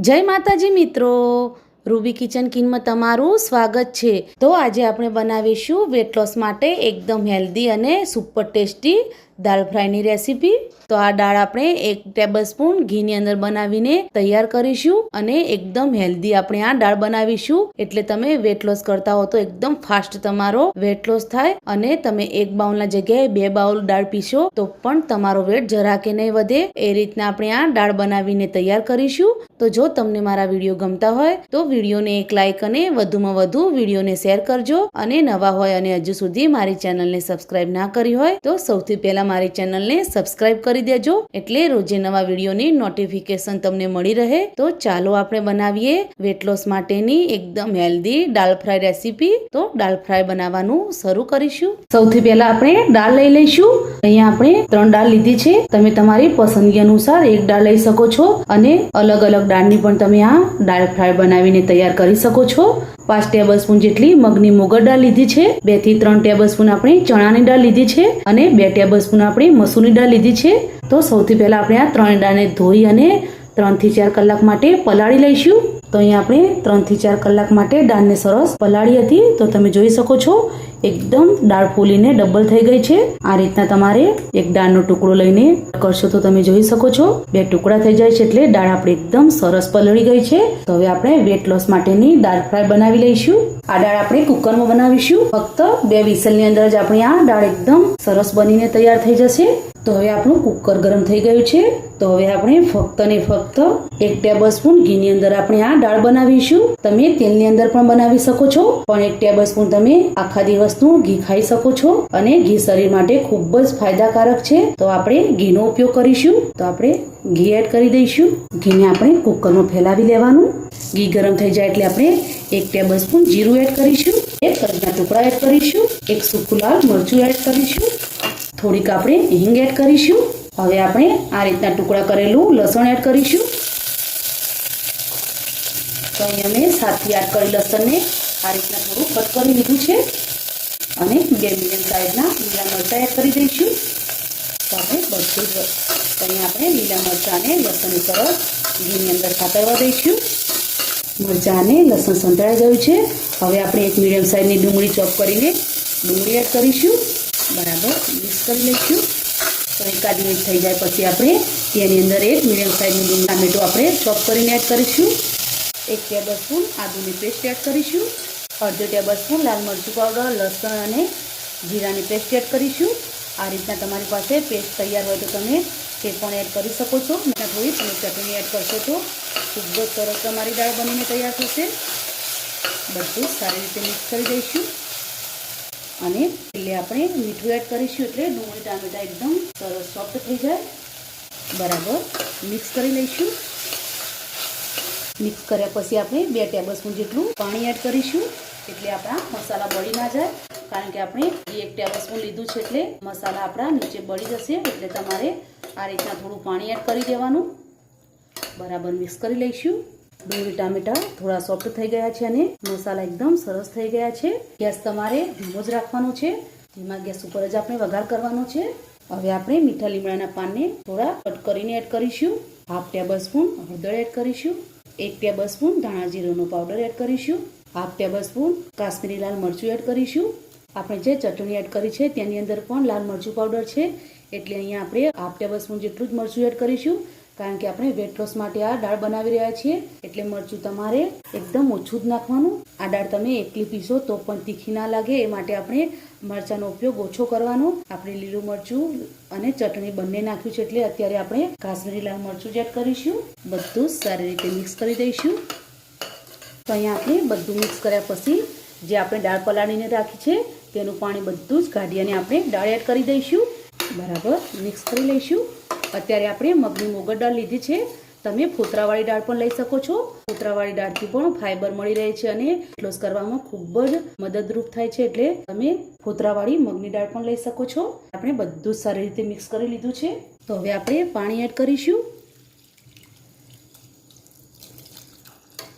જય માતાજી મિત્રો. રૂબી કિચન કિનમાં તમારું સ્વાગત છે. તો આજે આપણે બનાવીશું વેટ લોસ માટે એકદમ હેલ્ધી અને સુપર ટેસ્ટી દાળ ફ્રાયની રેસીપી. તો આ દાળ આપણે એક ટેબલ સ્પૂન ઘીની અંદર બનાવીને તૈયાર કરીશું અને એકદમ હેલ્ધી આપણે આ દાળ બનાવીશું. એટલે તમે વેટ લોસ કરતા હો તો એકદમ ફાસ્ટ તમારો વેટ લોસ થાય અને તમે એક બાઉલના જગ્યાએ બે બાઉલ દાળ પીશો તો પણ તમારો વેટ જરા કે નહીં વધે. એ રીતના આપણે આ દાળ બનાવીને તૈયાર કરીશું. તો જો તમને મારા વીડિયો ગમતા હોય તો વિડીયોને એક લાઇક અને વધુમાં વધુ વિડીયોને શેર કરજો અને નવા હોય અને હજુ સુધી મારી ચેનલને સબસ્ક્રાઇબ ના કરી હોય તો સૌથી પહેલા મારી ચેનલને સબસ્ક્રાઇબ કરી દેજો એટલે રોજે નવા વિડીયોની નોટિફિકેશન તમને મળી રહે. તો ચાલો આપણે બનાવીએ વેટ લોસ માટેની એકદમ હેલ્ધી દાળ ફ્રાય રેસીપી તો દાળ ફ્રાય બનાવવાનું શરૂ કરીશું. સૌથી પહેલા આપણે દાળ લઈ લઈશું. અહીંયા આપણે ત્રણ દાળ લીધી છે. તમે તમારી પસંદગી અનુસાર એક દાળ લઈ શકો છો અને અલગ અલગ દાળની પણ તમે આ દાળ ફ્રાય બનાવીને તૈયાર કરી શકો છો. પાંચ ટેબલ સ્પૂન જેટલી મગની મુગર દાળ લીધી છે. બેથી ત્રણ ટેબલ સ્પૂન આપણે ચણાની દાળ લીધી છે અને બે ટેબલ સ્પૂન આપણે મસૂરની દાળ લીધી છે. તો સૌથી પહેલા આપણે આ ત્રણ દાળને ધોઈ અને ત્રણથી ચાર કલાક માટે પલાળી લઈશું. તો અહીંયા આપણે ત્રણથી ચાર કલાક માટે દાળને સરસ પલાળી હતી. તો તમે જોઈ શકો છો, એકદમ દાળ ફૂલીને ડબલ થઈ ગઈ છે. આ રીતના તમારે એક દાળનો ટુકડો લઈને કરશો તો તમે જોઈ શકો છો. બે ટુકડા થઈ જાય છે એટલે દાળ આપણે એકદમ સરસ પલળી ગઈ છે. તો હવે આપણે વેટ લોસ માટેની દાળ ફ્રાય બનાવી લઈશું. આ દાળ આપણે કુકરમાં બનાવીશું. ફક્ત બે વિસલની અંદર જ આપણી આ દાળ એકદમ સરસ બનીને તૈયાર થઈ જશે. તો હવે આપણું કુકર ગરમ થઈ ગયું છે. તો હવે આપણે ફક્ત ને ફક્ત એક ટેબલ સ્પૂન ઘીની અંદર આપણે આ દાળ બનાવીશું. તમે તેલની અંદર પણ બનાવી શકો છો. પણ એક ટેબલ સ્પૂન તમે આખા દિવસનું ઘી ખાઈ શકો છો. અને ઘી શરીર માટે ખૂબ જ ફાયદાકારક છે. તો આપણે ઘીનો ઉપયોગ કરીશું. તો આપણે ઘી એડ કરી દઈશું. ઘીને આપણે કુકરમાં ફેલાવી લેવાનું. ઘી ગરમ થઈ જાય એટલે આપણે એક ટેબલ સ્પૂન જીરું એડ કરીશું. એક તજના ટુકડા એડ કરીશું. એક સૂકું લાલ મરચું એડ કરીશું. થોડીક આપણે હિંગ એડ કરીશું. હવે આપણે આ રીતના ટુકડા કરેલું લસણ એડ કરીશું. તો અહીંયા મેં સાતથી આઠ કરી લસણને આ રીતના થોડું કટ કરી લીધું છે. અને બે મીડિયમ સાઈઝના લીલા મરચાં એડ કરી દઈશું. તો આપણે બધું જ અહીંયા આપણે લીલા મરચાં અને લસણની સરસ ઘીની અંદર સાતરવા દઈશું. મરચાં અને લસણ સંતળાઈ ગયું છે. હવે આપણે એક મીડિયમ સાઈઝની ડુંગળી ચોપ કરીને ડુંગળી એડ કરીશું. બરાબર મિક્સ કરી લઈશું. તો એકાદ મિનિટ થઈ જાય પછી આપણે તેની અંદર એક મીડિયમ સાઇઝનું ટામેટો આપણે ચોપ કરીને એડ કરીશું. એક ટેબલ સ્પૂન આદુની પેસ્ટ એડ કરીશું. અડધો ટેબલ સ્પૂન લાલ મરચું પાવડર લસણ અને જીરાની પેસ્ટ એડ કરીશું. આ રીતના તમારી પાસે પેસ્ટ તૈયાર હોય તો તમે તે પણ એડ કરી શકો છો. મને થોડી તમે ચટણી એડ કરશો તો ખૂબ જ સરસ તમારી દાળ બનીને તૈયાર થશે. બધું સારી રીતે મિક્સ કરી દઈશું. અને એટલે આપણે મીઠું એડ કરીશું એટલે ડુંગળી, ટામેટા એકદમ સરસ સોફ્ટ થઈ જાય. બરાબર. મિક્સ કરી લઈશું. મિક્સ કર્યા પછી આપણે બે ટેબલસ્પૂન જેટલું પાણી એડ કરીશું. એટલે આપણા મસાલા બળી ના જાય. કારણ કે આપણે એક ટેબલસ્પૂન લીધું છે એટલે મસાલા આપણા નીચે બળી જશે. એટલે તમારે આ રીતના થોડું પાણી એડ કરી દેવાનું. બરાબર. મિક્સ કરી લઈશું. ડુંગળી, ટામેટા થોડા સોફ્ટ થઈ ગયા છે અને મસાલા એકદમ સરસ થઈ ગયા છે. ગેસ તમારે ધીમો જ રાખવાનો છે ધીમા ગેસ ઉપર જ આપણે વઘાર કરવાનો છે. હવે આપણે મીઠા લીમડાના પાનને થોડા કટ કરીને એડ કરીશું. હાફ ટેબલ સ્પૂન હળદર એડ કરીશું. એક ટેબલ સ્પૂન ધાણા જીરુંનો પાવડર એડ કરીશું. હાફ ટેબલ સ્પૂન કાશ્મીરી લાલ મરચું એડ કરીશું. આપણે જે ચટણી એડ કરી છે, તેની અંદર પણ લાલ મરચું પાવડર છે. એટલે અહીંયા આપણે હાફ ટેબલ સ્પૂન જેટલું જ મરચું એડ કરીશું. કારણ કે આપણે વેટ લોસ માટે આ દાળ બનાવી રહ્યા છીએ. એટલે મરચું તમારે એકદમ ઓછું જ નાખવાનું. આ દાળ તમે એકલી પીશો તો પણ તીખી ના લાગે. એ માટે આપણે મરચાંનો ઉપયોગ ઓછો કરવાનો. આપણે લીલું મરચું અને ચટણી બંને નાખ્યું છે એટલે અત્યારે આપણે કાશ્મીરી લાલ મરચું જ એડ કરીશું. બધું સારી રીતે મિક્સ કરી દઈશું. તો અહીંયા આપણે બધું મિક્સ કર્યા પછી જે આપણે દાળ પલાળીને રાખી છે, તેનું પાણી બધું જ કાઢી અને આપણે દાળ એડ કરી દઈશું. બરાબર, મિક્સ કરી લઈશું. અત્યારે આપણે મગની મોગર દાળ લીધી છે. તમે ફોતરાવાળી દાળ પણ લઈ શકો છો. ફોતરાવાળી દાળથી પણ ફાઈબર મળી રહે છે અને ક્લોઝ કરવામાં ખૂબ જ મદદરૂપ થાય છે એટલે તમે ફોતરાવાળી મગની દાળ પણ લઈ શકો છો. આપણે બધું સારી રીતે મિક્સ કરી લીધું છે. તો હવે આપણે પાણી એડ કરીશું.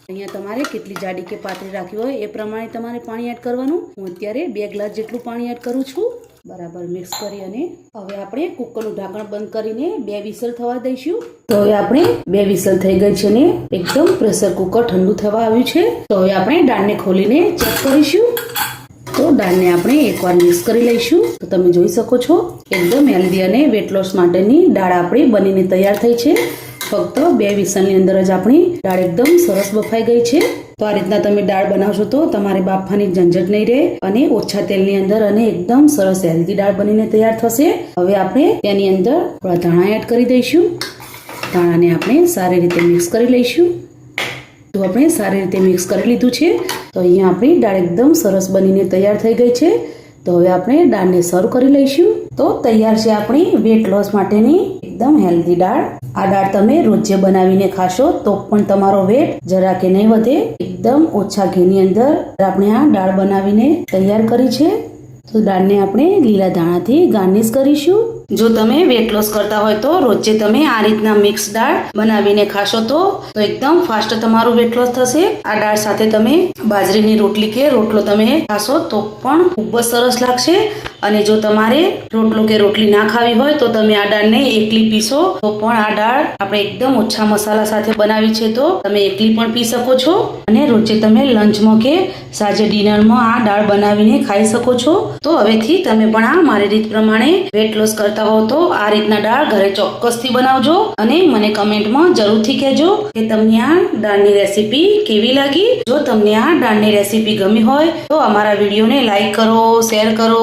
અહીંયા તમારે કેટલી જાડી કે પાતળી રાખવી હોય એ પ્રમાણે તમારે પાણી એડ કરવાનું. હું અત્યારે બે ગ્લાસ જેટલું પાણી એડ કરું છું. બરાબર મિક્સ કરી અને હવે આપણે કુકરનું ઢાંકણ બંધ કરીને બે વિસલ થવા દઈશું. તો હવે આપણે બે વિસલ થઈ ગઈ છે ને, એકદમ પ્રેશર કુકર ઠંડુ થવા આવ્યું છે. તો હવે આપણે દાળને ખોલીને ચેક કરીશું. તો દાળને આપણે એકવાર મિક્સ કરી લઈશું. તો તમે જોઈ શકો છો, એકદમ હેલ્ધી અને વેટ લોસ માટેની દાળ આપણી બનીને તૈયાર થઈ છે. ફક્ત બે વિસલની અંદર જ આપણી દાળ એકદમ સરસ બફાઈ ગઈ છે. તો આ રીતના તમે દાળ બનાવશો તો તમારે બાફવાની ઝંઝટ નહીં રહે અને ઓછા તેલની અંદર અને એકદમ સરસ હેલ્ધી દાળ બનીને તૈયાર થશે. હવે આપણે તેની અંદર થોડા ધાણા એડ કરી દઈશું. ધાણાને આપણે સારી રીતે મિક્સ કરી લઈશું. તો આપણે સારી રીતે મિક્સ કરી લીધું છે. તો અહીંયા આપણી દાળ એકદમ સરસ બનીને તૈયાર થઈ ગઈ છે. તો હવે આપણે દાળને સર્વ કરી લઈશું. તો તૈયાર છે આપણી વેટ લોસ માટેની એકદમ હેલ્ધી દાળ. આ દાળ તમે રોજે બનાવીને ખાશો તો પણ તમારો વેટ જરા કે નહીં વધે. એકદમ ઓછા ઘીની અંદર આપણે આ દાળ બનાવીને તૈયાર કરી છે. તો દાળને આપણે લીલા ધાણાથી ગાર્નિશ કરીશું. જો તમે વેટ લોસ કરતા હોય તો રોજે તમે આ રીતના મિક્સ દાળ બનાવીને ખાશો તો તો એકદમ ફાસ્ટ તમારું વેટ લોસ થશે. આ દાળ સાથે તમે બાજરીની રોટલી કે રોટલો તમે ખાશો તો પણ ખૂબ જ સરસ લાગશે. અને જો તમારે રોટલો કે રોટલી ના ખાવી હોય તો તમે આ દાળને એકલી પીશો તો પણ આ દાળ આપણે એકદમ ઓછા મસાલા સાથે બનાવી છે તો તમે એકલી પણ પી શકો છો. અને રોજે તમે લંચમાં કે સાંજે ડિનરમાં આ દાળ બનાવીને ખાઈ શકો છો. તો હવેથી તમે પણ આ મારી રીત પ્રમાણે વેટ લોસ કરતા હો તો આ રીતના દાળ ઘરે ચોક્કસથી બનાવજો. અને મને કમેન્ટમાં જરૂરથી કહેજો કે તમને આ દાળની રેસીપી કેવી લાગી? જો તમને આ દાળની રેસીપી ગમી હોય તો અમારા વિડીયોને લાઈક કરો, શેર કરો